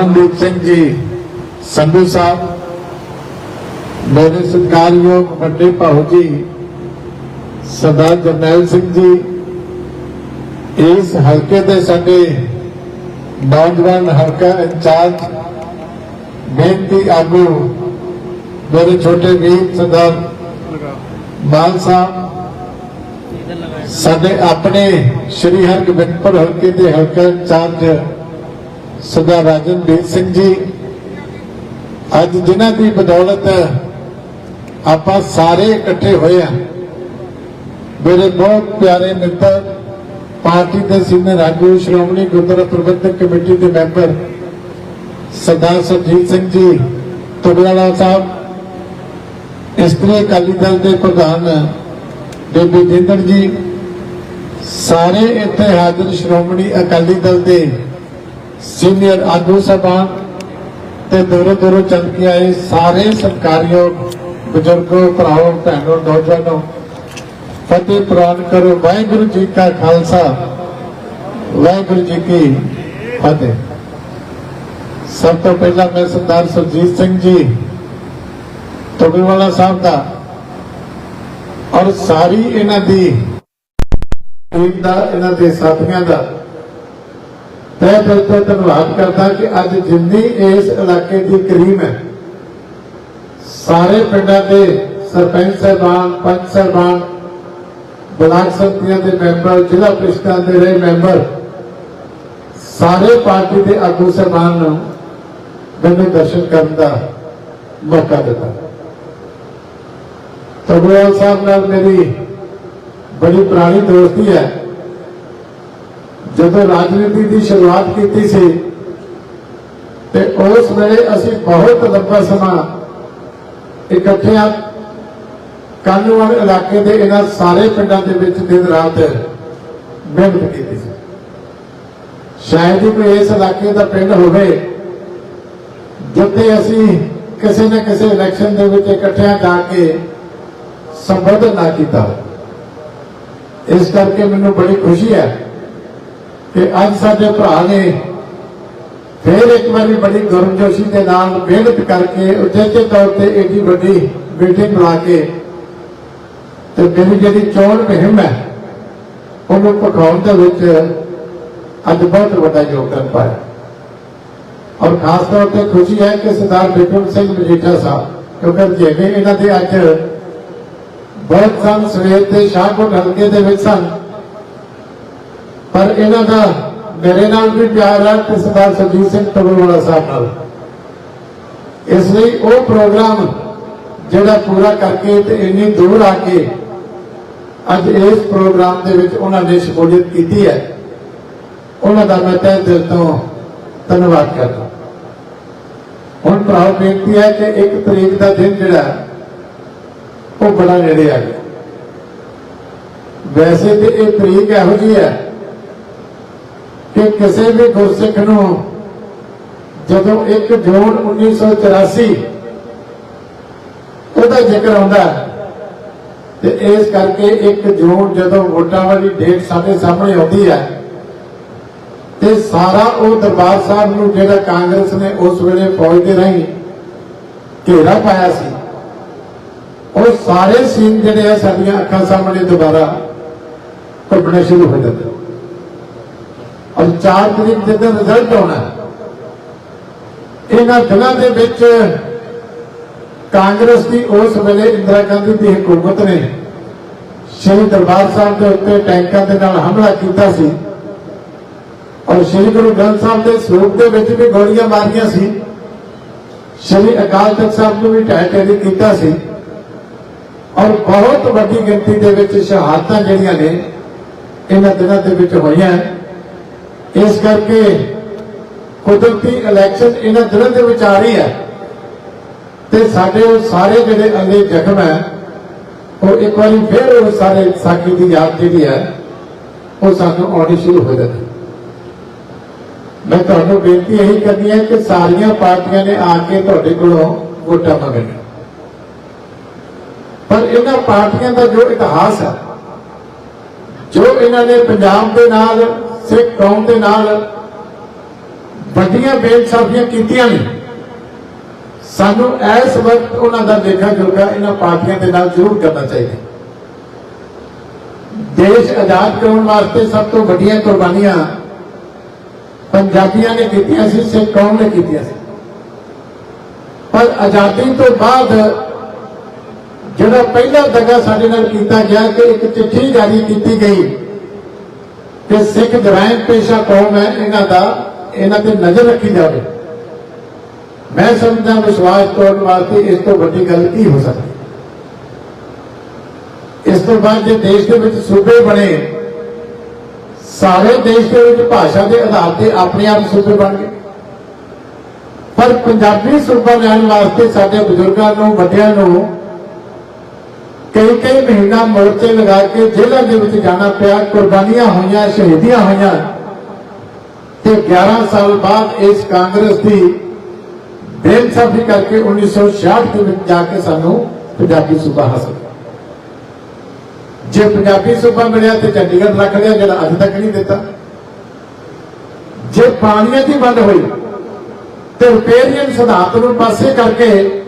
ਅਮਨਦੀਪ ਸਿੰਘ ਜੀ, ਸੰਧੂ ਸਾਹਿਬ, ਮੇਰੇ ਸਤਿਕਾਰਯੋਗ ਵੱਡੇ ਭਾਊ ਜੀ, ਸਰਦਾਰ ਜਰਨੈਲ ਸਿੰਘ ਜੀ, ਇਸ ਹਲਕੇ ਦੇ ਸਾਡੇ ਨੌਜਵਾਨ ਹਲਕਾ ਇੰਚਾਰਜ, ਬੇਨਤੀ ਆਗੂ, ਮੇਰੇ ਛੋਟੇ ਵੀਰ ਸਰਦਾਰ ਮਾਨ ਸਾਹਿਬ, ਸਾਡੇ ਆਪਣੇ ਸ਼੍ਰੀ ਹਰਗੋਬਿੰਦਪੁਰ ਹਲਕੇ ਦੇ ਹਲਕਾ ਇੰਚਾਰਜ ਸਰਦਾਰ ਰਾਜਨਵੀਰ ਸਿੰਘ ਜੀ, ਅੱਜ ਜਿਨ੍ਹਾਂ ਦੀ ਬਦੌਲਤ ਆਪਾਂ ਸਾਰੇ ਇਕੱਠੇ ਹੋਏ ਆ ਮੇਰੇ ਬਹੁਤ ਪਿਆਰੇ ਮਿੱਤਰ, ਪਾਰਟੀ ਦੇ ਸੀਨੀਅਰ ਆਗੂ ਸ਼੍ਰੋਮਣੀ ਗੁਰਦੁਆਰਾ ਪ੍ਰਬੰਧਕ ਕਮੇਟੀ ਦੇ ਮੈਂਬਰ ਸਰਦਾਰ ਸਰਜੀਤ ਸਿੰਘ ਜੀ ਤੁਗਲਾਲਾ ਸਾਹਿਬ ਇਸਤਰੀ ਅਕਾਲੀ ਦਲ ਦੇ ਪ੍ਰਧਾਨ ਬੀਬੀ ਜਿੰਦੜ ਜੀ, ਸਾਰੇ ਇੱਥੇ ਹਾਜ਼ਰ ਸ਼੍ਰੋਮਣੀ ਅਕਾਲੀ ਦਲ ਦੇ ਸੀਨੀਅਰ ਆਗੂ ਸਾਹਿਬਾਨ ਤੇ ਦੂਰੋਂ ਦੂਰੋਂ ਚੱਲ ਆਏ ਸਾਰੇ ਸਤਿਕਾਰਯੋਗ ਬਜ਼ੁਰਗੋ, ਭਰਾਓ, ਭੈਣੋ, ਨੌਜਵਾਨੋ। ਫਤਿਹ ਪ੍ਰਵਾਨ ਕਰੋ। ਵਾਹਿਗੁਰੂ ਜੀ ਕਾ ਖਾਲਸਾ। ਵਾਹਿਗੁਰੂ ਜੀ ਕੀ ਫਤਿਹ। ਸਭ ਤੋਂ ਪਹਿਲਾਂ ਮੈਂ ਸਰਦਾਰ ਸੁਰਜੀਤ ਸਿੰਘ ਜੀ ਤੁਗਲਵਾਲਾ ਸਾਹਿਬ ਦਾ ਔਰ ਸਾਰੀ ਇਹਨਾਂ ਦੀ ਟੀਮ ਦਾ, ਇਹਨਾਂ ਦੇ ਸਾਥੀਆਂ ਦਾ ਤਹਿ ਦਿਲ ਤੋਂ ਧੰਨਵਾਦ ਕਰਦਾ ਕਿ ਅੱਜ ਜਿੰਨੀ ਇਸ ਇਲਾਕੇ ਦੀ ਕਰੀਮ ਹੈ, ਸਾਰੇ ਪਿੰਡਾਂ ਦੇ ਸਰਪੰਚ ਸਾਹਿਬਾਨ, ਪੰਚ ਸਾਹਿਬਾਨ, ਬਲਾਕ ਸੰਮਤੀਆਂ ਦੇ ਮੈਂਬਰ, ਜ਼ਿਲ੍ਹਾ ਪ੍ਰੀਸ਼ਦਾਂ ਦੇ ਰਹੇ ਮੈਂਬਰ, ਸਾਰੇ ਪਾਰਟੀ ਦੇ ਆਗੂ ਸਾਹਿਬਾਨ ਨੂੰ ਮੈਨੂੰ ਦਰਸ਼ਨ ਕਰਨ ਦਾ ਮੌਕਾ ਦਿੱਤਾ। ਤਬੂਵਾਲ ਸਾਹਿਬ ਨਾਲ ਮੇਰੀ ਬੜੀ ਪੁਰਾਣੀ ਦੋਸਤੀ ਹੈ। ਜਦੋਂ ਰਾਜਨੀਤੀ ਦੀ ਸ਼ੁਰੂਆਤ ਕੀਤੀ ਸੀ, ਤੇ ਉਸ ਵੇਲੇ ਅਸੀਂ ਬਹੁਤ ਲੰਬਾ ਸਮਾਂ ਇਕੱਠਿਆਂ ਕਾਨੂੰਨ ਇਲਾਕੇ ਦੇ ਇਹਨਾਂ ਸਾਰੇ ਪਿੰਡਾਂ ਦੇ ਵਿੱਚ ਦਿਨ ਰਾਤ ਮਿਹਨਤ ਕੀਤੀ ਸੀ। ਸ਼ਾਇਦ ਹੀ ਕੋਈ ਇਸ ਇਲਾਕੇ ਦਾ ਪਿੰਡ ਹੋਵੇ, ਜਿੱਥੇ ਅਸੀਂ ਕਿਸੇ ਨਾ ਕਿਸੇ ਇਲੈਕਸ਼ਨ ਦੇ ਵਿੱਚ ਇਕੱਠਿਆਂ ਜਾ ਕੇ ਸੰਬੋਧਨ ਨਾ ਕੀਤਾ ਇਸ ਕਰਕੇ ਮੈਨੂੰ ਬੜੀ ਖੁਸ਼ੀ ਹੈ ਕਿ ਅੱਜ ਸਾਡੇ ਭਰਾ ਨੇ ਫਿਰ ਇੱਕ ਵਾਰੀ ਬੜੀ ਗੁਰਮਜੋਸ਼ੀ ਦੇ ਨਾਲ ਮਿਹਨਤ ਕਰਕੇ ਉਚੇਚੇ ਤੌਰ ਤੇ ਏਡੀ ਵੱਡੀ ਮੀਟਿੰਗ ਬਣਾ ਕੇ ਤੇ ਮੇਰੀ ਜਿਹੜੀ ਚੋਣ ਮੁਹਿੰਮ ਹੈ, ਉਹਨੂੰ ਪਕਾਉਣ ਦੇ ਵਿੱਚ ਅੱਜ ਬਹੁਤ ਵੱਡਾ ਯੋਗਦਾਨ ਪਾਇਆ। ਔਰ ਖਾਸ ਤੌਰ ਤੇ ਖੁਸ਼ੀ ਹੈ ਕਿ ਸਰਦਾਰ ਬਿਕਰਮ ਸਿੰਘ ਮਜੀਠਾ ਸਾਹਿਬ, ਕਿਉਂਕਿ ਜਿਵੇਂ ਇਹਨਾਂ ਦੇ ਅੱਜ ਬਹੁਤ ਸਨ, ਸਵੇਰ ਦੇ ਸ਼ਾਹਕੋਟ ਹਲਕੇ ਦੇ ਵਿੱਚ ਸਨ ਪਰ ਇਹਨਾਂ ਦਾ ਮੇਰੇ ਨਾਲ ਵੀ ਪਿਆਰ ਹੈ ਤੇ ਸਰਦਾਰ ਸਰਜੀਤ ਸਿੰਘ ਤਬਲਵਾਲਾ ਸਾਹਿਬ ਨਾਲ। ਇਸ ਲਈ ਉਹ ਪ੍ਰੋਗਰਾਮ ਜਿਹੜਾ ਪੂਰਾ ਕਰਕੇ ਤੇ ਇੰਨੀ ਦੂਰ ਆ ਕੇ ਅੱਜ ਇਸ ਪ੍ਰੋਗਰਾਮ ਦੇ ਵਿੱਚ ਉਹਨਾਂ ਨੇ ਸ਼ਮੂਲੀਅਤ ਕੀਤੀ ਹੈ, ਉਹਨਾਂ ਦਾ ਮੈਂ ਤਹਿ ਦਿਲ ਤੋਂ ਧੰਨਵਾਦ ਕਰਦਾ। ਹੁਣ ਭਰਾ ਬੇਨਤੀ ਹੈ ਕਿ ਇੱਕ ਤਰੀਕ ਦਾ ਦਿਨ ਜਿਹੜਾ, ਉਹ ਬੜਾ ਨੇੜੇ ਆ ਗਿਆ। ਵੈਸੇ ਤੇ ਇਹ ਤਰੀਕ ਇਹੋ ਜਿਹੀ ਹੈ ਕਿ ਕਿਸੇ ਵੀ ਗੁਰਸਿੱਖ ਨੂੰ ਜਦੋਂ 1 ਜੂਨ 1984 ਉਹਦਾ ਜ਼ਿਕਰ ਆਉਂਦਾ ਤੇ ਇਸ ਕਰਕੇ 1 ਜੂਨ ਜਦੋਂ ਵੋਟਾਂ ਵਾਲੀ ਡੇਟ ਸਾਡੇ ਸਾਹਮਣੇ ਆਉਂਦੀ ਹੈ ਤੇ ਸਾਰਾ ਉਹ ਦਰਬਾਰ ਸਾਹਿਬ ਨੂੰ ਜਿਹੜਾ ਕਾਂਗਰਸ ਨੇ ਉਸ ਵੇਲੇ ਫੌਜ ਦੇ ਰਾਹੀਂ ਘੇਰਾ ਪਾਇਆ ਸੀ, ਉਹ ਸਾਰੇ ਸੀਨ ਜਿਹੜੇ ਆ ਸਾਡੀਆਂ ਅੱਖਾਂ ਸਾਹਮਣੇ ਦੁਬਾਰਾ ਘੁੱਟਣੇ ਸ਼ੁਰੂ ਹੋ ਜਾਂਦੇ ਔਰ 4 ਤਰੀਕ ਦੇ ਦਿਨ ਰਿਜ਼ਲਟ ਆਉਣਾ ਇਹਨਾਂ ਦਿਨਾਂ ਦੇ ਵਿੱਚ ਕਾਂਗਰਸ ਦੀ ਉਸ ਵੇਲੇ ਇੰਦਰਾ ਗਾਂਧੀ ਦੀ ਹਕੂਮਤ ਨੇ ਸ਼੍ਰੀ ਦਰਬਾਰ ਸਾਹਿਬ ਦੇ ਉੱਤੇ ਟੈਂਕਾਂ ਦੇ ਨਾਲ ਹਮਲਾ ਕੀਤਾ ਸੀ ਔਰ ਸ਼੍ਰੀ ਗੁਰੂ ਗ੍ਰੰਥ ਸਾਹਿਬ ਦੇ ਸਰੂਪ ਦੇ ਵਿੱਚ ਵੀ ਗੋਲੀਆਂ ਮਾਰੀਆਂ ਸੀ। ਸ਼੍ਰੀ ਅਕਾਲ ਤਖਤ ਸਾਹਿਬ ਨੂੰ ਵੀ ਢਹਿ ਢੇਰੀ ਕੀਤਾ ਸੀ। ਔਰ ਬਹੁਤ ਵੱਡੀ ਗਿਣਤੀ ਦੇ ਵਿੱਚ ਸ਼ਹਾਦਤਾਂ ਜਿਹੜੀਆਂ ਨੇ, ਇਹਨਾਂ ਦਿਨਾਂ ਦੇ ਵਿੱਚ ਹੋਈਆਂ ਇਸ ਕਰਕੇ ਕੁਦਰਤੀ ਇਲੈਕਸ਼ਨ ਇਹਨਾਂ ਦਿਨਾਂ ਦੇ ਵਿੱਚ ਆ ਰਹੀ ਹੈ ਤੇ ਸਾਡੇ ਉਹ ਸਾਰੇ ਜਿਹੜੇ ਅੰਗੇ ਜ਼ਖਮ ਹੈ, ਉਹ ਇੱਕ ਵਾਰੀ ਫਿਰ ਉਹ ਸਾਰੇ ਸਾਕੀ ਦੀ ਯਾਦ ਜਿਹੜੀ ਹੈ, ਉਹ ਸਾਨੂੰ ਆਉਣੀ ਸ਼ੁਰੂ ਹੋ ਜਾਂਦੀ ਮੈਂ ਤੁਹਾਨੂੰ ਬੇਨਤੀ ਇਹੀ ਕਰਨੀ ਹੈ ਕਿ ਸਾਰੀਆਂ ਪਾਰਟੀਆਂ ਨੇ ਆ ਕੇ ਤੁਹਾਡੇ ਕੋਲੋਂ ਵੋਟਾਂ ਮੰਗਣੀਆਂ ਪਰ ਇਹਨਾਂ ਪਾਰਟੀਆਂ ਦਾ ਜੋ ਇਤਿਹਾਸ ਹੈ, ਜੋ ਇਹਨਾਂ ਨੇ ਪੰਜਾਬ ਦੇ ਨਾਲ ਸਿੱਖ ਕੌਮ ਦੇ ਨਾਲ ਵੱਡੀਆਂ ਬੇਇਨਸਾਫੀਆਂ ਕੀਤੀਆਂ ਨੇ। ਸਾਨੂੰ ਇਸ ਵਕਤ ਉਹਨਾਂ ਦਾ ਦੇਖਾ ਜੋਗਾ ਇਹਨਾਂ ਪਾਰਟੀਆਂ ਦੇ ਨਾਲ ਜ਼ਰੂਰ ਕਰਨਾ ਚਾਹੀਦਾ ਦੇਸ਼ ਆਜ਼ਾਦ ਕਰਾਉਣ ਵਾਸਤੇ ਸਭ ਤੋਂ ਵੱਡੀਆਂ ਕੁਰਬਾਨੀਆਂ ਪੰਜਾਬੀਆਂ ਨੇ ਕੀਤੀਆਂ ਸੀ, ਸਿੱਖ ਕੌਮ ਨੇ ਕੀਤੀਆਂ ਸੀ। ਪਰ ਆਜ਼ਾਦੀ ਤੋਂ ਬਾਅਦ ਜਿਹੜਾ ਪਹਿਲਾ ਦਗਾ ਸਾਡੇ ਨਾਲ ਕੀਤਾ ਗਿਆ ਕਿ ਇੱਕ ਚਿੱਠੀ ਜਾਰੀ ਕੀਤੀ ਗਈ। ਕਿ ਸਿੱਖ ਜਰਾਇਮ ਪੇਸ਼ਾ ਕੌਮ ਹੈ? ਇਹਨਾਂ ਦਾ, ਇਹਨਾਂ ਤੇ ਨਜ਼ਰ ਰੱਖੀ ਜਾਵੇ। ਮੈਂ ਸਮਝਦਾ ਵਿਸ਼ਵਾਸ ਤੋੜਨ ਵਾਸਤੇ ਇਸ ਤੋਂ ਵੱਡੀ ਗੱਲ ਕੀ ਹੋ ਸਕਦੀ ਇਸ ਤੋਂ ਬਾਅਦ ਜੇ ਦੇਸ਼ ਦੇ ਵਿੱਚ ਸੂਬੇ ਬਣੇ, ਸਾਰੇ ਦੇਸ਼ ਦੇ ਵਿੱਚ ਭਾਸ਼ਾ ਦੇ ਆਧਾਰ ਤੇ ਆਪਣੇ ਆਪ ਸੂਬੇ ਬਣ ਗਏ। ਪਰ ਪੰਜਾਬੀ ਸੂਬਾ ਲੈਣ ਵਾਸਤੇ ਸਾਡੇ ਬਜ਼ੁਰਗਾਂ ਨੂੰ, ਵੱਡਿਆਂ ਨੂੰ ਕਈ ਕਈ ਮਹੀਨਾ ਮੋਰਚੇ ਲਗਾ ਕੇ ਜੇਲ੍ਹਾਂ ਦੇ ਵਿੱਚ ਜਾਣਾ ਪਿਆ, ਕੁਰਬਾਨੀਆਂ ਹੋਈਆਂ, ਸ਼ਹੀਦੀਆਂ ਹੋਈਆਂ। ਤੇ 11 ਸਾਲ ਬਾਅਦ ਇਸ ਕਾਂਗਰਸ ਦੀ ਬੇਇਨਸਾਫੀ ਕਰਕੇ 1966 ਦੇ ਵਿੱਚ ਜਾ ਕੇ ਸਾਨੂੰ ਪੰਜਾਬੀ ਸੂਬਾ ਹਾਸਲ ਜੇ ਪੰਜਾਬੀ ਸੂਬਾ ਮਿਲਿਆ ਤੇ ਚੰਡੀਗੜ੍ਹ ਰੱਖ ਲਿਆ, ਜਿਹੜਾ ਅੱਜ ਤੱਕ ਨਹੀਂ ਦਿੱਤਾ। ਜੇ ਪਾਣੀਆਂ ਦੀ ਵੰਡ ਹੋਈ, ਤੇ ਰਿਪੇਰੀਅਨ ਸਿਧਾਂਤ ਨੂੰ ਪਾਸੇ ਕਰਕੇ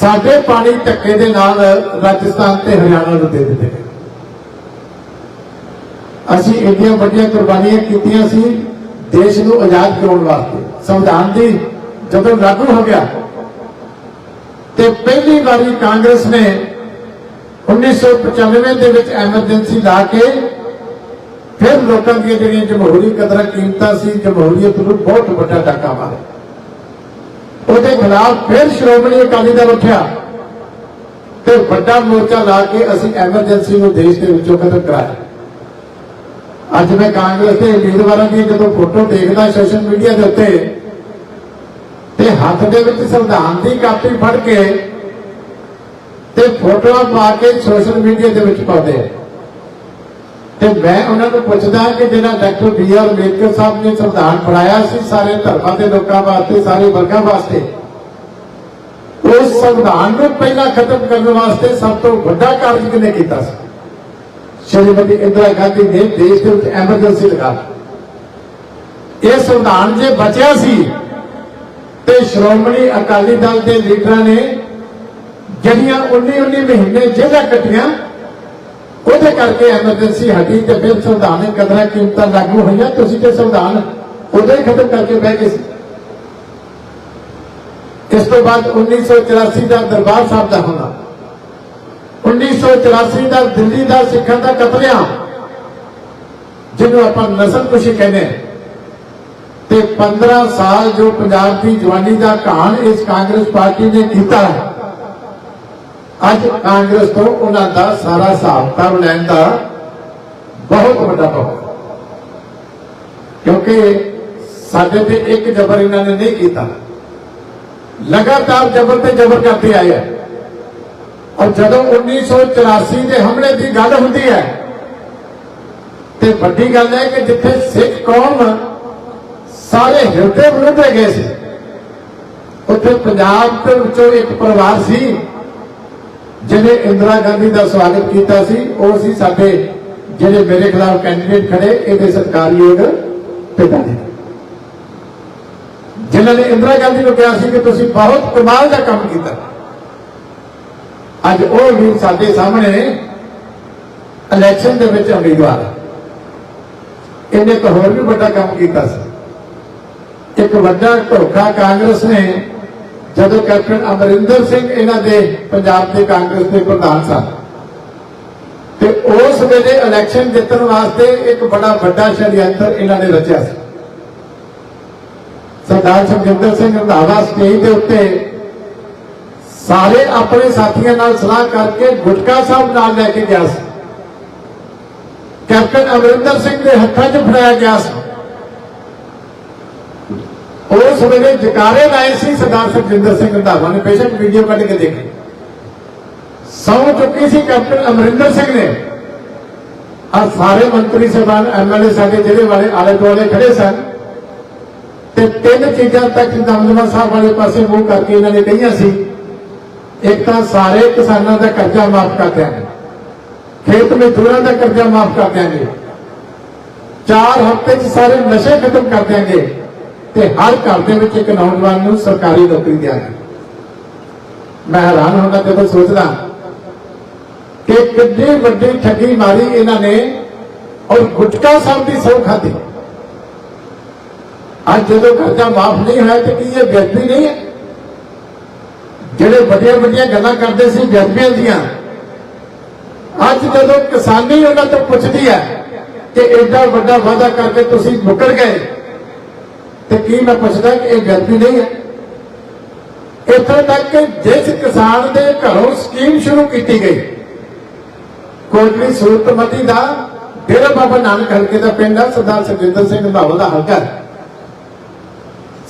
ਸਾਡੇ ਪਾਣੀ ਧੱਕੇ ਦੇ ਨਾਲ ਰਾਜਸਥਾਨ ਤੇ ਹਰਿਆਣਾ ਨੂੰ ਦੇ ਦਿੱਤੇ ਗਏ। ਅਸੀਂ ਇੰਨੀਆਂ ਵੱਡੀਆਂ ਕੁਰਬਾਨੀਆਂ ਕੀਤੀਆਂ ਸੀ, ਦੇਸ਼ ਨੂੰ ਆਜ਼ਾਦ ਕਰਾਉਣ ਵਾਸਤੇ। ਸੰਵਿਧਾਨ ਦੀ ਜਦੋਂ ਲਾਗੂ ਹੋ ਗਿਆ, ਤੇ ਪਹਿਲੀ ਵਾਰੀ ਕਾਂਗਰਸ ਨੇ 1995 ਦੇ ਵਿੱਚ ਐਮਰਜੈਂਸੀ ਲਾ ਕੇ ਫਿਰ ਲੋਕਾਂ ਦੀਆਂ ਜਿਹੜੀਆਂ ਜਮਹੂਰੀ ਕਦਰਾਂ ਕੀਮਤਾਂ ਸੀ, ਜਮਹੂਰੀਅਤ ਨੂੰ ਬਹੁਤ ਵੱਡਾ ਡਾਕਾ ਮਾਰਿਆ। ਉਹਦੇ ਖਿਲਾਫ ਫਿਰ ਸ਼੍ਰੋਮਣੀ ਅਕਾਲੀ ਦਲ ਉੱਠਿਆ ਤੇ ਵੱਡਾ ਮੋਰਚਾ ਲਾ ਕੇ ਅਸੀਂ ਐਮਰਜੈਂਸੀ ਨੂੰ ਦੇਸ਼ ਦੇ ਵਿੱਚੋਂ ਖਤਮ ਕਰਾਇਆ। ਅੱਜ ਮੈਂ ਕਾਂਗਰਸ ਦੇ ਉਮੀਦਵਾਰਾਂ ਦੀ ਜਦੋਂ ਫੋਟੋ ਦੇਖਦਾ ਸੋਸ਼ਲ ਮੀਡੀਆ ਦੇ ਉੱਤੇ, ਤੇ ਹੱਥ ਦੇ ਵਿੱਚ ਸੰਵਿਧਾਨ ਦੀ ਕਾਪੀ ਫੜ ਕੇ ਤੇ ਫੋਟੋਆਂ ਪਾ ਕੇ ਸੋਸ਼ਲ ਮੀਡੀਆ ਦੇ ਵਿੱਚ ਪਾਉਂਦੇ ਆ। ਤੇ ਮੈਂ ਉਹਨਾਂ ਨੂੰ ਪੁੱਛਦਾ ਕਿ ਜਿਹੜਾ ਡਾਕਟਰ ਬੀ ਆਰ ਅੰਬੇਦਕਰ ਸਾਹਿਬ ਨੇ ਸੰਵਿਧਾਨ ਬਣਾਇਆ ਸੀ ਸਾਰੇ ਧਰਮਾਂ ਦੇ ਲੋਕਾਂ ਵਾਸਤੇ, ਸਾਰੇ ਵਰਗਾਂ ਵਾਸਤੇ ਉਸ ਸੰਵਿਧਾਨ ਨੂੰ ਪਹਿਲਾਂ ਖਤਮ ਕਰਨ ਵਾਸਤੇ ਸਭ ਤੋਂ ਵੱਡਾ ਕਾਰਜ ਕਿਨੇ ਕੀਤਾ ਸੀ? ਸ਼੍ਰੀਮਤੀ ਇੰਦਰਾ ਗਾਂਧੀ ਨੇ ਦੇਸ਼ ਦੇ ਵਿੱਚ ਐਮਰਜੈਂਸੀ ਲਗਾ ਇਹ ਸੰਵਿਧਾਨ ਜੇ ਬਚਿਆ ਸੀ, ਤੇ ਸ਼੍ਰੋਮਣੀ ਅਕਾਲੀ ਦਲ ਦੇ ਲੀਡਰਾਂ ਨੇ ਜਿਹੜੀਆਂ 19 19 ਮਹੀਨੇ ਜੇਲ੍ਹਾਂ ਕੱਟੀਆਂ ਉਹਦੇ ਕਰਕੇ ਐਮਰਜੈਂਸੀ ਹਟੀ ਤੇ ਫਿਰ ਸੰਵਿਧਾਨਕ ਕਦਰਾਂ ਕੀਮਤਾਂ ਲਾਗੂ ਹੋਈਆਂ, ਤੁਸੀਂ ਤੇ ਸੰਵਿਧਾਨ ਉਦੋਂ ਹੀ ਖਤਮ ਕਰਕੇ ਬਹਿ ਗਏ ਸੀ। ਇਸ ਤੋਂ ਬਾਅਦ 1984 ਦਾ ਦਰਬਾਰ ਸਾਹਿਬ ਦਾ ਹੋਣਾ 1984 ਦਾ ਦਿੱਲੀ ਦਾ ਸਿੱਖਾਂ ਦਾ ਕਤਲੇਆਮ, ਜਿਹਨੂੰ ਆਪਾਂ ਨਸਲਕੁਸ਼ੀ ਕਹਿੰਦੇ ਹਾਂ। ਤੇ 15 ਸਾਲ ਜੋ ਪੰਜਾਬ ਦੀ ਜਵਾਨੀ ਦਾ ਕਹਾਣ ਇਸ ਕਾਂਗਰਸ ਪਾਰਟੀ ਨੇ ਕੀਤਾ ਅੱਜ ਕਾਂਗਰਸ ਤੋਂ ਉਹਨਾਂ ਦਾ ਸਾਰਾ ਹਿਸਾਬ ਕਿਤਾਬ ਲੈਣ ਦਾ ਬਹੁਤ ਵੱਡਾ ਮੌਕਾ ਕਿਉਂਕਿ ਸਾਡੇ ਤੇ ਇੱਕ ਜ਼ਬਰ ਇਹਨਾਂ ਨੇ ਨਹੀਂ ਕੀਤਾ। ਲਗਾਤਾਰ ਜ਼ਬਰ ਤੇ ਜ਼ਬਰ ਕਰਦੇ ਆਏ ਆ। ਔਰ ਜਦੋਂ 1984 ਦੇ ਹਮਲੇ ਦੀ ਗੱਲ ਹੁੰਦੀ ਹੈ, ਤੇ ਵੱਡੀ ਗੱਲ ਹੈ ਕਿ ਜਿੱਥੇ ਸਿੱਖ ਕੌਮ ਸਾਰੇ ਹਿਰਦੇ ਵਿਰੁੱਧ ਗਏ ਸੀ, ਉੱਥੇ ਪੰਜਾਬ ਦੇ ਵਿੱਚੋਂ ਇੱਕ ਪਰਿਵਾਰ ਸੀ ਜਿਹਨੇ ਇੰਦਰਾ ਗਾਂਧੀ ਦਾ ਸਵਾਗਤ ਕੀਤਾ ਸੀ, ਉਹ ਸੀ ਸਾਡੇ ਜਿਹੜੇ ਮੇਰੇ ਖਿਲਾਫ ਕੈਂਡੀਡੇਟ ਖੜੇ, ਇਹਦੇ ਸਰਕਾਰਯੋਗ ਪਿਤਾ ਜੀ। ਜਿਨ੍ਹਾਂ ਨੇ ਇੰਦਰਾ ਗਾਂਧੀ ਨੂੰ ਕਿਹਾ ਸੀ ਕਿ ਤੁਸੀਂ ਬਹੁਤ ਕਮਾਲ ਦਾ ਕੰਮ ਕੀਤਾ। ਅੱਜ ਉਹ ਵੀ ਸਾਡੇ ਸਾਹਮਣੇ ਇਲੈਕਸ਼ਨ ਦੇ ਵਿੱਚ ਉਮੀਦਵਾਰ ਇਹਨੇ ਤਾਂ ਹੋਰ ਵੀ ਵੱਡਾ ਕੰਮ ਕੀਤਾ ਸੀ। ਇੱਕ ਵੱਡਾ ਧੋਖਾ ਕਾਂਗਰਸ ਨੇ ਜਦੋਂ ਕੈਪਟਨ ਅਮਰਿੰਦਰ ਸਿੰਘ ਇਹਨਾਂ ਦੇ ਪੰਜਾਬ ਦੇ ਕਾਂਗਰਸ ਦੇ ਪ੍ਰਧਾਨ ਸਨ। ਤੇ ਉਸ ਵੇਲੇ ਇਲੈਕਸ਼ਨ ਜਿੱਤਣ ਵਾਸਤੇ ਇੱਕ ਬੜਾ ਵੱਡਾ ਸ਼ਰੀਅੰਤਰ ਇਹਨਾਂ ਨੇ ਰਚਿਆ ਸੀ। ਸਰਦਾਰ ਸੁਖਜਿੰਦਰ ਸਿੰਘ ਰੰਧਾਵਾ ਸਟੇਜ ਦੇ ਉੱਤੇ ਸਾਰੇ ਆਪਣੇ ਸਾਥੀਆਂ ਨਾਲ ਸਲਾਹ ਕਰਕੇ ਗੁਟਕਾ ਸਾਹਿਬ ਨਾਲ ਲੈ ਕੇ ਗਿਆ ਸੀ। ਕੈਪਟਨ ਅਮਰਿੰਦਰ ਸਿੰਘ ਦੇ ਹੱਥਾਂ 'ਚ ਫੜਾਇਆ ਗਿਆ ਸੀ। ਉਸ ਵੇਲੇ ਜਕਾਰੇ ਲਾਏ ਸੀ ਸਰਦਾਰ ਸੁਖਜਿੰਦਰ ਸਿੰਘ ਰੰਧਾਵਾ ਨੇ ਬੇਸ਼ੱਕ ਵੀਡੀਓ ਕੱਢ ਕੇ ਦੇਖੀ। ਸੌ ਚੁੱਕੀ ਸੀ ਕੈਪਟਨ ਅਮਰਿੰਦਰ ਸਿੰਘ ਨੇ। ਆ ਸਾਰੇ ਮੰਤਰੀ ਸਭਾਨ ਐਮਐਲਏ ਸਾਡੇ ਜਿਹੜੇ ਵਾਲੇ, ਆਲੇ ਦੁਆਲੇ ਖੜੇ ਸਨ। ਤੇ ਤਿੰਨ ਚੀਜ਼ਾਂ ਤੱਕ ਦਮਦਮਾ ਸਾਹਿਬ ਵਾਲੇ ਪਾਸੇ ਮੂੰਹ ਕਰਕੇ ਇਹਨਾਂ ਨੇ ਕਹੀਆਂ ਸੀ। ਇੱਕ ਤਾਂ ਸਾਰੇ ਕਿਸਾਨਾਂ ਦਾ ਕਰਜ਼ਾ ਮਾਫ ਕਰ ਦਿਆਂਗੇ। ਖੇਤ ਮਜ਼ਦੂਰਾਂ ਦਾ ਕਰਜ਼ਾ ਮਾਫ ਕਰ ਦਿਆਂਗੇ। ਚਾਰ ਹਫ਼ਤੇ 'ਚ ਸਾਰੇ ਨਸ਼ੇ ਖਤਮ ਕਰ ਦਿਆਂਗੇ। ਤੇ ਹਰ ਘਰ ਦੇ ਵਿੱਚ ਇੱਕ ਨੌਜਵਾਨ ਨੂੰ ਸਰਕਾਰੀ ਨੌਕਰੀ ਦਿਆਂਗੇ ਮੈਂ ਹੈਰਾਨ ਹੁੰਦਾ ਜਦੋਂ ਸੋਚਦਾ ਕਿ ਕਿੰਨੀ ਵੱਡੀ ਠੱਗੀ ਮਾਰੀ ਇਹਨਾਂ ਨੇ ਔਰ ਗੁਟਕਾ ਸਾਹਿਬ ਦੀ ਸੌ ਖਾਦੀ ਅੱਜ ਜਦੋਂ ਕਰਜ਼ਾ ਮਾਫ ਨਹੀਂ ਹੋਇਆ ਤੇ ਕੀ ਇਹ ਬੇਅਦਬੀ ਨਹੀਂ ਹੈ? ਜਿਹੜੇ ਵੱਡੀਆਂ ਵੱਡੀਆਂ ਗੱਲਾਂ ਕਰਦੇ ਸੀ ਬੇਅਦਬੀਆਂ ਦੀਆਂ, ਅੱਜ ਜਦੋਂ ਕਿਸਾਨੀ ਉਹਨਾਂ ਤੋਂ ਪੁੱਛਦੀ ਹੈ ਕਿ ਐਡਾ ਵੱਡਾ ਵਾਅਦਾ ਕਰਕੇ ਤੁਸੀਂ ਮੁਕਰ ਗਏ ਤੇ ਕੀ ਮੈਂ ਪੁੱਛਦਾ ਕਿ ਇਹ ਗਲਤੀ ਨਹੀਂ ਹੈ? ਇੱਥੋਂ ਤੱਕ ਕਿ ਜਿਸ ਕਿਸਾਨ ਦੇ ਘਰੋਂ ਸਕੀਮ ਸ਼ੁਰੂ ਕੀਤੀ ਗਈ ਕੋਟਲੀ ਸੂਰਤਮਤੀ ਦਾ ਡੇਰਾ ਬਾਬਾ ਨਾਨਕ ਹਲਕੇ ਦਾ ਪਿੰਡ ਹੈ ਸਰਦਾਰ ਸੁਖਜਿੰਦਰ ਸਿੰਘ ਰੰਧਾਵਾ ਦਾ ਹਲਕਾ।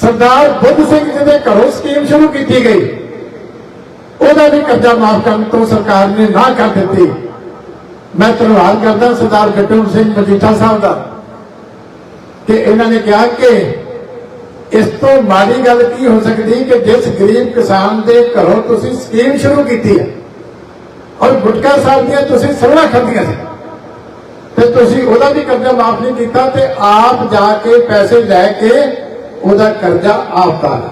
ਸਰਦਾਰ ਬੁੱਧ ਸਿੰਘ ਜੀ ਦੇ ਘਰੋਂ ਸਕੀਮ ਸ਼ੁਰੂ ਕੀਤੀ ਗਈ। ਉਹਦਾ ਵੀ ਕਰਜ਼ਾ ਮਾਫ ਕਰਨ ਤੋਂ ਸਰਕਾਰ ਨੇ ਨਾ ਕਰ ਦਿੱਤੀ। ਮੈਂ ਧੰਨਵਾਦ ਕਰਦਾ ਸਰਦਾਰ ਗੱਟੂ ਸਿੰਘ ਮਜੀਠਾ ਸਾਹਿਬ ਦਾ ਕਿ ਇਹਨਾਂ ਨੇ ਕਿਹਾ ਕਿ ਇਸ ਤੋਂ ਮਾੜੀ ਗੱਲ ਕੀ ਹੋ ਸਕਦੀ ਕਿ ਜਿਸ ਗਰੀਬ ਕਿਸਾਨ ਦੇ ਘਰੋਂ ਤੁਸੀਂ ਸਕੀਮ ਸ਼ੁਰੂ ਕੀਤੀ ਹੈ ਔਰ ਗੁਟਕਾ ਸਾਹਿਬ ਦੀਆਂ ਤੁਸੀਂ ਸਭਨਾ ਖਾਧੀਆਂ ਸੀ ਤੇ ਤੁਸੀਂ ਉਹਦਾ ਵੀ ਕਰਜ਼ਾ ਮਾਫ ਨਹੀਂ ਕੀਤਾ ਤੇ ਆਪ ਜਾ ਕੇ ਪੈਸੇ ਲੈ ਕੇ ਉਹਦਾ ਕਰਜ਼ਾ ਆਪ ਤਾਰਾ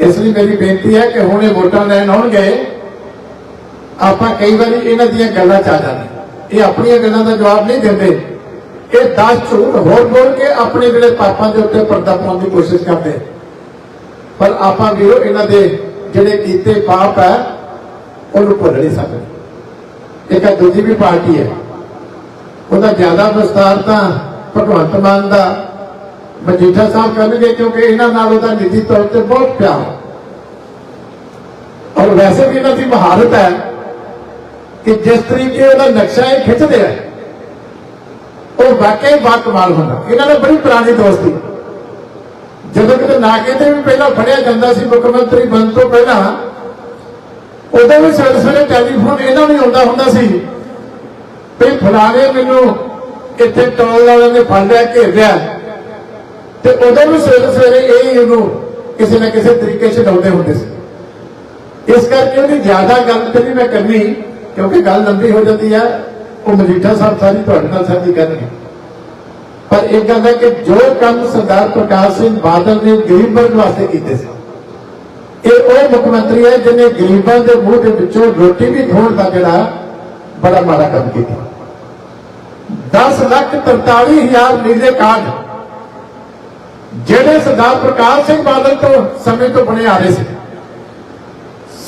ਇਸ ਲਈ ਮੇਰੀ ਬੇਨਤੀ ਹੈ ਕਿ ਹੁਣ ਇਹ ਵੋਟਾਂ ਲੈਣ ਆਉਣਗੇ, ਆਪਾਂ ਕਈ ਵਾਰੀ ਇਹਨਾਂ ਦੀਆਂ ਗੱਲਾਂ ਚ ਆ ਜਾਂਦੇ ਇਹ ਆਪਣੀਆਂ ਗੱਲਾਂ ਦਾ ਜਵਾਬ ਨਹੀਂ ਦਿੰਦੇ। ਇਹ 10 ਝੂਠ ਹੋਰ ਬੋਲ ਕੇ ਆਪਣੇ ਜਿਹੜੇ ਪਾਪਾਂ ਦੇ ਉੱਤੇ ਪਰਦਾ ਪਾਉਣ ਦੀ ਕੋਸ਼ਿਸ਼ ਕਰਦੇ ਪਰ ਆਪਾਂ ਵੀਰੋ, ਇਹਨਾਂ ਦੇ ਜਿਹੜੇ ਕੀਤੇ ਪਾਪ ਹੈ ਉਹਨੂੰ ਭੁੱਲ ਨਹੀਂ ਸਕਦੇ। ਇੱਕ ਦੂਜੀ ਵੀ ਪਾਰਟੀ ਹੈ। ਉਹਦਾ ਜ਼ਿਆਦਾ ਵਿਸਤਾਰ ਤਾਂ ਭਗਵੰਤ ਮਾਨ ਦਾ ਮਜੀਠਾ ਸਾਹਿਬ ਕਰਨਗੇ, ਕਿਉਂਕਿ ਇਹਨਾਂ ਨਾਲ ਉਹਦਾ ਨਿੱਜੀ ਤੌਰ ਤੇ ਬਹੁਤ ਪਿਆਰ ਔਰ ਵੈਸੇ ਵੀ ਇਹਨਾਂ ਦੀ ਮਹਾਰਤ ਹੈ ਕਿ ਜਿਸ ਤਰੀਕੇ ਉਹਦਾ ਨਕਸ਼ਾ ਇਹ ਖਿੱਚਦੇ ਆ ਉਹ ਵਾਕਈ ਬਾ ਕਮਾਲ ਹੁੰਦਾ। ਇਹਨਾਂ ਨਾਲ ਬੜੀ ਪੁਰਾਣੀ ਦੋਸਤੀ। ਜਦੋਂ ਕਿਤੇ ਨਾਕੇ ਤੇ ਵੀ ਪਹਿਲਾਂ ਫੜਿਆ ਜਾਂਦਾ ਸੀ, ਮੁੱਖ ਮੰਤਰੀ ਬਣਨ ਤੋਂ ਪਹਿਲਾਂ, ਉਦੋਂ ਵੀ ਸਵੇਰੇ ਸਵੇਰੇ ਟੈਲੀਫੋਨ ਇਹਨਾਂ ਨੂੰ ਆਉਂਦਾ ਹੁੰਦਾ ਸੀ ਵੀ ਫਲਾਣੇ ਮੈਨੂੰ ਇੱਥੇ ਟੋਲ ਵਾਲਿਆਂ ਨੇ ਫੜ ਲਿਆ ਘੇਰ ਲਿਆ ਤੇ ਉਦੋਂ ਵੀ ਸਵੇਰੇ ਸਵੇਰੇ ਇਹ ਹੀ ਕਿਸੇ ਨਾ ਕਿਸੇ ਤਰੀਕੇ ਛਡਾਉਂਦੇ ਹੁੰਦੇ ਸੀ। ਇਸ ਕਰਕੇ ਉਹਦੀ ਜ਼ਿਆਦਾ ਗੱਲ ਤੇ ਨਹੀਂ ਮੈਂ ਕਰਨੀ, ਕਿਉਂਕਿ ਗੱਲ ਲੰਬੀ ਹੋ ਜਾਂਦੀ ਹੈ ਉਹ ਮਜੀਠਾ ਸਾਹਿਬ ਸਾਰੀ ਤੁਹਾਡੇ ਨਾਲ ਸਾਂਝੀ ਕਰਨਗੇ। ਪਰ ਇਹ ਗੱਲ ਹੈ ਕਿ ਜੋ ਕੰਮ ਸਰਦਾਰ ਪ੍ਰਕਾਸ਼ ਸਿੰਘ ਬਾਦਲ ਨੇ ਗਰੀਬ ਵਰਗ ਵਾਸਤੇ ਕੀਤੇ ਸੀ, ਇਹ ਉਹ ਮੁੱਖ ਮੰਤਰੀ ਹੈ ਜਿਹਨੇ ਗਰੀਬਾਂ ਦੇ ਮੂੰਹ ਦੇ ਵਿੱਚੋਂ ਰੋਟੀ ਵੀ ਖੋਣ ਦਾ ਜਿਹੜਾ ਬੜਾ ਮਾੜਾ ਕੰਮ ਕੀਤਾ। 10 ਲੱਖ 43 ਹਜ਼ਾਰ ਨੀਲੇ ਕਾਰਡ ਜਿਹੜੇ ਸਰਦਾਰ ਪ੍ਰਕਾਸ਼ ਸਿੰਘ ਬਾਦਲ ਤੋਂ ਸਮੇਂ ਤੋਂ ਬਣੇ ਆ ਰਹੇ ਸੀ।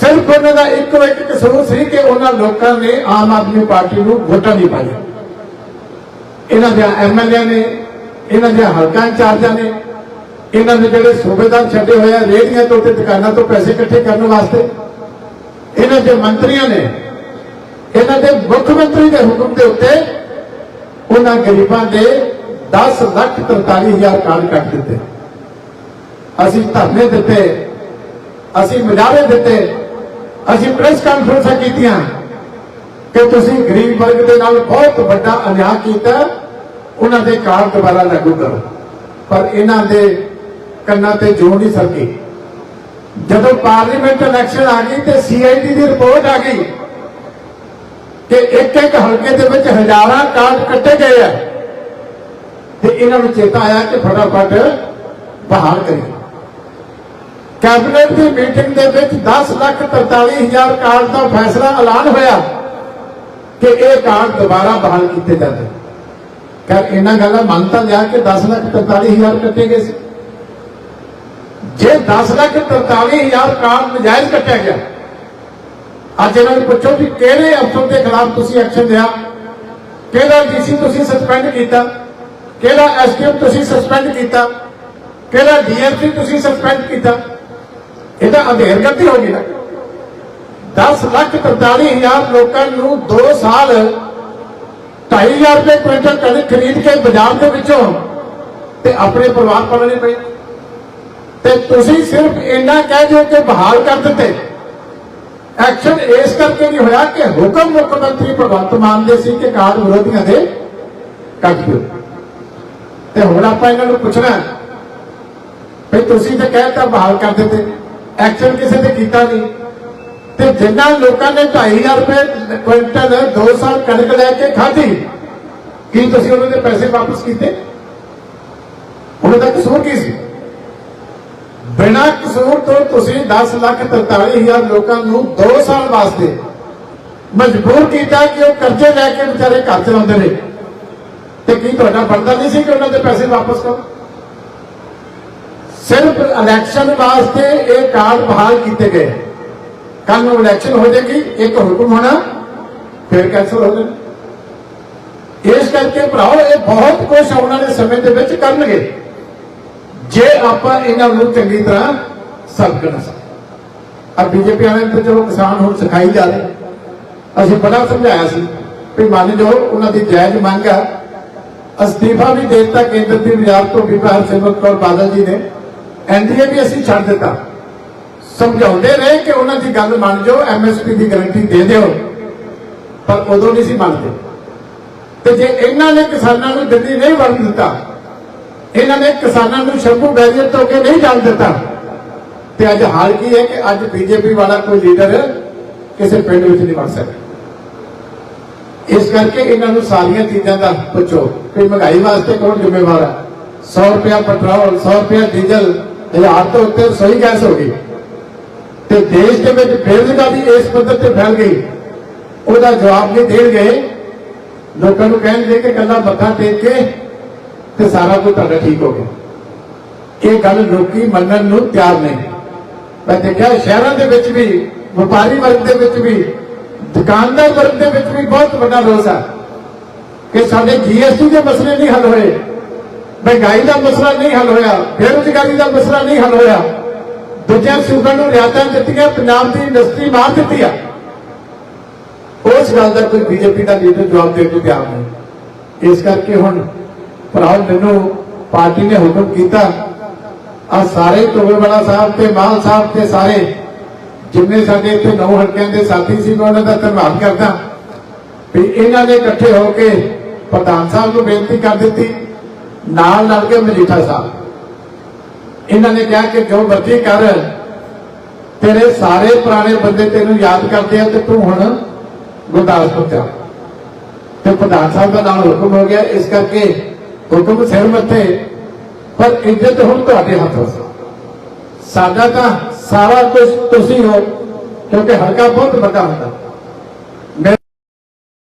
ਸਿਰਫ ਉਹਨਾਂ ਦਾ ਇੱਕੋ ਇੱਕ ਕਸੂਰ ਸੀ ਕਿ ਉਹਨਾਂ ਲੋਕਾਂ ਨੇ ਆਮ ਆਦਮੀ ਪਾਰਟੀ ਨੂੰ ਵੋਟਾਂ ਨਹੀਂ ਪਾਈਆਂ। ਇਹਨਾਂ ਦੇ ਐਮਐਲਏ ਨੇ, ਇਹਨਾਂ ਦੇ ਹਲਕਾ ਇੰਚਾਰਜਾਂ ਨੇ, ਇਹਨਾਂ ਦੇ ਜਿਹੜੇ ਸੂਬੇਦਾਰ ਛੱਡੇ ਹੋਏ ਆ, ਰੇਹੜੀਆਂ ਤੋਂ ਤੇ ਦੁਕਾਨਾਂ ਤੋਂ ਪੈਸੇ ਇਕੱਠੇ ਕਰਨ ਵਾਸਤੇ, ਇਹਨਾਂ ਦੇ ਮੰਤਰੀਆਂ ਨੇ, ਇਹਨਾਂ ਦੇ ਮੁੱਖ ਮੰਤਰੀ ਦੇ ਹੁਕਮ ਦੇ ਉੱਤੇ ਉਹਨਾਂ ਗਰੀਬਾਂ ਦੇ 10 ਲੱਖ 43 ਹਜ਼ਾਰ ਕਾਰਡ ਕੱਟ ਦਿੱਤੇ। ਅਸੀਂ ਧਰਨੇ ਦਿੱਤੇ, ਅਸੀਂ ਮੁਜ਼ਾਹਰੇ ਦਿੱਤੇ ਅਸੀਂ ਪ੍ਰੈਸ ਕਾਨਫਰੰਸਾਂ ਕੀਤੀਆਂ ਕਿ ਤੁਸੀਂ ਗਰੀਬ ਵਰਗ ਦੇ ਨਾਲ ਬਹੁਤ ਵੱਡਾ ਅਨਿਆਂ ਕੀਤਾ ਉਹਨਾਂ ਦੇ ਕਾਰਡ ਦੁਬਾਰਾ ਲਾਗੂ ਕਰੋ। ਪਰ ਇਹਨਾਂ ਦੇ ਕੰਨਾਂ ਤੇ ਜੋੜ ਨਹੀਂ ਸਕੀ ਜਦੋਂ ਪਾਰਲੀਮੈਂਟ ਇਲੈਕਸ਼ਨ ਆ ਗਈ ਤੇ ਸੀਆਈਡੀ ਦੀ ਰਿਪੋਰਟ ਆ ਗਈ ਕਿ ਇੱਕ ਇੱਕ ਹਲਕੇ ਦੇ ਵਿੱਚ ਹਜ਼ਾਰਾਂ ਕਾਰਡ ਕੱਟੇ ਗਏ ਆ। ਤੇ ਇਹਨਾਂ ਨੂੰ ਚੇਤਾ ਆਇਆ ਕਿ ਫਟਾਫਟ ਬਹਾਲ ਕਰੀਏ। ਕੈਬਨਿਟ ਦੀ ਮੀਟਿੰਗ ਦੇ ਵਿੱਚ 10 ਲੱਖ 43 ਹਜ਼ਾਰ ਕਾਰਡ ਦਾ ਫੈਸਲਾ ਐਲਾਨ ਹੋਇਆ ਕਿ ਇਹ ਕਾਰਡ ਦੁਬਾਰਾ ਬਹਾਲ ਕੀਤੇ ਜਾਣ ਕਰ ਇਹਨਾਂ ਗੱਲਾਂ ਮੰਨ ਤਾਂ ਲਿਆ ਕਿ 10 ਲੱਖ 43 ਹਜ਼ਾਰ ਕੱਟੇ ਗਏ ਸੀ। ਜੇ 10 ਲੱਖ 43 ਹਜ਼ਾਰ ਕਾਰਡ ਨਜਾਇਜ਼ ਕੱਟਿਆ ਗਿਆ, ਅੱਜ ਇਹਨਾਂ ਨੂੰ ਪੁੱਛੋ ਕਿ ਕਿਹੜੇ ਅਫਸਰ ਦੇ ਖਿਲਾਫ ਤੁਸੀਂ ਐਕਸ਼ਨ ਲਿਆ? ਕਿਹੜਾ ਡੀਸੀ ਤੁਸੀਂ ਸਸਪੈਂਡ ਕੀਤਾ? ਕਿਹੜਾ ਐਸਟੀਐਮ ਤੁਸੀਂ ਸਸਪੈਂਡ ਕੀਤਾ? ਕਿਹੜਾ ਡੀਐਮਸੀ ਤੁਸੀਂ ਸਸਪੈਂਡ ਕੀਤਾ? ਇਹਦਾ ਅਧੇਰ ਗਤੀ ਹੋ ਗਈ ਨਾ 10 ਲੱਖ 43 ਹਜ਼ਾਰ ਲੋਕਾਂ ਨੂੰ 2 ਸਾਲ 2500 ਰੁਪਏ ਕੁਇੰਟਲ ਕਣਕ ਖਰੀਦ ਕੇ ਬਾਜ਼ਾਰ ਦੇ ਵਿੱਚੋਂ ਤੇ ਆਪਣੇ ਪਰਿਵਾਰ ਪਾਲਣੇ ਪਏ ਤੇ ਤੁਸੀਂ ਸਿਰਫ ਇੰਨਾ ਕਹਿ ਦਿਓ ਕਿ ਬਹਾਲ ਕਰ ਦਿੱਤੇ। ਐਕਸ਼ਨ ਇਸ ਕਰਕੇ ਨਹੀਂ ਹੋਇਆ ਕਿ ਹੁਕਮ ਮੁੱਖ ਮੰਤਰੀ ਭਗਵੰਤ ਮਾਨ ਦੇ ਸੀ ਕਿ ਕਾਰ ਵਿਰੋਧੀਆਂ ਦੇ ਕੱਟ ਦਿਓ। ਤੇ ਹੁਣ ਆਪਾਂ ਇਹਨਾਂ ਨੂੰ ਪੁੱਛਣਾ ਵੀ ਤੁਸੀਂ ਤਾਂ ਕਹਿਤਾ ਬਹਾਲ ਕਰ ਦਿੱਤੇ। ਐਕਸ਼ਨ ਕਿਸੇ ਤੇ ਕੀਤਾ ਨਹੀਂ। ਤੇ ਜਿੰਨਾ ਲੋਕਾਂ ਨੇ 2500 ਰੁਪਏ ਕੁਇੰਟਲ 2 ਸਾਲ ਕਣਕ ਲੈ ਕੇ ਖਾਧੀ, ਕੀ ਤੁਸੀਂ ਉਹਨਾਂ ਦੇ ਪੈਸੇ ਵਾਪਸ ਕੀਤੇ? ਉਹਨਾਂ ਦਾ ਕਸੂਰ ਕੀ ਸੀ? ਬਿਨਾਂ ਕਸੂਰ ਤੋਂ ਤੁਸੀਂ 10 ਲੱਖ 43 ਹਜ਼ਾਰ ਲੋਕਾਂ ਨੂੰ 2 ਸਾਲ ਵਾਸਤੇ ਮਜਬੂਰ ਕੀਤਾ ਕਿ ਉਹ ਕਰਜ਼ੇ ਲੈ ਕੇ ਵਿਚਾਰੇ ਘਰ ਚਲਾਉਂਦੇ ਨੇ। ਤੇ ਕੀ ਤੁਹਾਡਾ ਬਣਦਾ ਨਹੀਂ ਸੀ ਕਿ ਉਹਨਾਂ ਦੇ ਪੈਸੇ ਵਾਪਸ ਕਰੋ? ਸਿਰਫ ਇਲੈਕਸ਼ਨ ਵਾਸਤੇ ਇਹ ਕਾਰਡ ਬਹਾਲ ਕੀਤੇ ਗਏ। ਕੱਲ ਨੂੰ ਇਲੈਕਸ਼ਨ ਹੋ ਜਾਏਗੀ, ਇੱਕ ਹੁਕਮ ਹੋਣਾ, ਫਿਰ ਕੈਂਸਲ ਹੋ ਜਾਣਾ। ਇਸ ਕਰਕੇ ਭਰਾਓ ਇਹ ਬਹੁਤ ਕੁਝ ਆਉਣ ਵਾਲੇ ਸਮੇਂ ਦੇ ਵਿੱਚ ਕਰਨਗੇ। ਜੇ ਆਪਾਂ ਇਹਨਾਂ ਨੂੰ ਚੰਗੀ ਤਰ੍ਹਾਂ ਸਬਕ ਸਕ ਆ ਬੀਜੇਪੀ ਵਾਲਿਆਂ ਨੇ ਚਲੋ ਕਿਸਾਨ ਹੁਣ ਸਿਖਾਈ ਜਾ ਰਹੇ। ਅਸੀਂ ਬੜਾ ਸਮਝਾਇਆ ਸੀ ਵੀ ਮੰਨ ਜਾਓ, ਉਹਨਾਂ ਦੀ ਜਾਇਜ਼ ਮੰਗ ਆ। ਅਸਤੀਫਾ ਵੀ ਦੇ ਦਿੱਤਾ ਕੇਂਦਰ ਦੀ ਵਜ਼ਾਰਤ ਤੋਂ ਬੀਬਾ ਹਰਸਿਮਰਤ ਕੌਰ ਬਾਦਲ ਜੀ ਨੇ। ਐਨਡੀਏ ਵੀ ਅਸੀਂ ਛੱਡ ਦਿੱਤਾ। ਸਮਝਾਉਂਦੇ ਰਹੇ ਕਿ ਉਹਨਾਂ ਦੀ ਗੱਲ ਮੰਨ ਜਾਓ ਐਮਐਸਪੀ ਦੀ ਗਾਰੰਟੀ ਦੇ ਦਿਓ। ਪਰ ਉਦੋਂ ਨਹੀਂ ਸੀ ਮੰਨਦੇ। ਤੇ ਜੇ ਇਹਨਾਂ ਨੇ ਕਿਸਾਨਾਂ ਨੂੰ ਦਿੱਲੀ ਨਹੀਂ ਵੜਨ ਦਿੱਤਾ, ਇਹਨਾਂ ਨੇ ਕਿਸਾਨਾਂ ਨੂੰ ਸ਼ੰਭੂ ਬੈਰੀਅਰ ਤੋਂ ਕੇ ਨਹੀਂ ਚੱਲ ਦਿੱਤਾ। ਤੇ ਅੱਜ ਹਾਲ ਕੀ ਹੈ ਕਿ ਅੱਜ ਬੀਜੇਪੀ ਵਾਲਾ ਕੋਈ ਲੀਡਰ ਕਿਸੇ ਪਿੰਡ ਵਿੱਚ ਨਹੀਂ ਵੜ ਸਕਦਾ। ਇਸ ਕਰਕੇ ਇਹਨਾਂ ਨੂੰ ਸਾਰੀਆਂ ਚੀਜ਼ਾਂ ਦਾ ਪੁੱਛੋ ਕਿ ਮਹਿੰਗਾਈ ਵਾਸਤੇ ਕੌਣ ਜ਼ਿੰਮੇਵਾਰ ਹੈ? 100 ਰੁਪਿਆ ਪੈਟਰੋਲ 100 ਰੁਪਿਆ ਡੀਜ਼ਲ ਹਜ਼ਾਰ ਤੋਂ ਉੱਤੇ ਰਸੋਈ ਗੈਸ ਹੋ। ਗਈ ਤੇ ਦੇਸ਼ ਦੇ ਵਿੱਚ ਬੇਰੁਜ਼ਗਾਰੀ ਇਸ ਪੱਧਰ ਤੇ ਫੈਲ ਗਈ। ਉਹਦਾ ਜਵਾਬ ਨਹੀਂ ਦੇਣਗੇ ਲੋਕਾਂ ਨੂੰ ਕਹਿਣਗੇ ਕਿ ਕੱਲਾ ਮੱਥਾ ਟੇਕ ਕੇ ਤੇ ਸਾਰਾ ਕੁਝ ਤੁਹਾਡਾ ਠੀਕ ਹੋ ਗਿਆ। ਇਹ ਗੱਲ ਲੋਕੀ ਮੰਨਣ ਨੂੰ ਤਿਆਰ ਨਹੀਂ। ਮੈਂ ਦੇਖਿਆ ਸ਼ਹਿਰਾਂ ਦੇ ਵਿੱਚ ਵੀ, ਵਪਾਰੀ ਵਰਗ ਦੇ ਵਿੱਚ ਵੀ, ਦੁਕਾਨਦਾਰ ਵਰਗ ਦੇ ਵਿੱਚ ਵੀ ਬਹੁਤ ਵੱਡਾ ਰੋਸ ਹੈ ਕਿ ਸਾਡੇ ਜੀਐਸਟੀ ਦੇ ਮਸਲੇ ਨਹੀਂ ਹੱਲ ਹੋਏ। ਮਹਿੰਗਾਈ ਦਾ ਮਸਲਾ ਨਹੀਂ ਹੱਲ ਹੋਇਆ ਬੇਰੁਜ਼ਗਾਰੀ ਦਾ ਮਸਲਾ ਨਹੀਂ ਹੱਲ ਹੋਇਆ। ਦੂਜਿਆਂ ਸੂਬਿਆਂ ਨੂੰ ਰਿਆਇਤਾਂ ਦਿੱਤੀਆਂ, ਪੰਜਾਬ ਦੀ ਇੰਡਸਟਰੀ ਮਾਰ ਦਿੱਤੀ ਆ। ਉਸ ਗੱਲ ਦਾ ਕੋਈ ਬੀਜੇਪੀ ਦਾ ਲੀਡਰ ਜਵਾਬ ਦੇਣ ਨੂੰ ਤਿਆਰ ਨਹੀਂ। ਇਸ ਕਰਕੇ ਹੁਣ ਭਰਾਓ ਮੈਨੂੰ ਪਾਰਟੀ ਨੇ ਹੁਕਮ ਕੀਤਾ ਆ ਸਾਰੇ ਤੋਬੇਵਾਲਾ ਸਾਹਿਬ ਤੇ ਮਾਲ ਸਾਹਿਬ ਤੇ ਸਾਰੇ, ਜਿੰਨੇ ਸਾਡੇ ਇੱਥੇ ਨੌ ਹਲਕਿਆਂ ਦੇ ਸਾਥੀ ਸੀ, ਮੈਂ ਉਹਨਾਂ ਦਾ ਧੰਨਵਾਦ ਕਰਦਾ। ਵੀ ਇਹਨਾਂ ਨੇ ਇਕੱਠੇ ਹੋ ਕੇ ਪ੍ਰਧਾਨ ਸਾਹਿਬ ਨੂੰ ਬੇਨਤੀ ਕਰ ਦਿੱਤੀ। ਨਾਲ ਨਾਲ ਕੇ ਮਜੀਠਾ ਸਾਹਿਬ। ਇਹਨਾਂ ਨੇ ਕਿਹਾ ਕਿ ਜੋ ਮਰਜ਼ੀ ਕਰ, ਤੇਰੇ ਸਾਰੇ ਪੁਰਾਣੇ ਬੰਦੇ ਤੈਨੂੰ ਯਾਦ ਕਰਦੇ ਆ ਤੇ ਤੂੰ ਹੁਣ ਗੁਰਦਾਸਪੁਰ ਜਾ। ਤੇ ਪ੍ਰਧਾਨ ਸਾਹਿਬ ਦਾ ਨਾਮ ਹੁਕਮ ਹੋ ਗਿਆ, ਇਸ ਕਰਕੇ ਹੁਕਮ ਸਿਰ ਮੱਥੇ, ਪਰ ਇੱਜ਼ਤ ਹੁਣ ਤੁਹਾਡੇ ਹੱਥ ਵਿੱਚ ਸਾਡਾ ਤਾਂ ਸਾਰਾ ਕੁਝ ਤੁਸੀਂ ਹੋ, ਕਿਉਂਕਿ ਹਲਕਾ ਬਹੁਤ ਵੱਡਾ ਹੁੰਦਾ।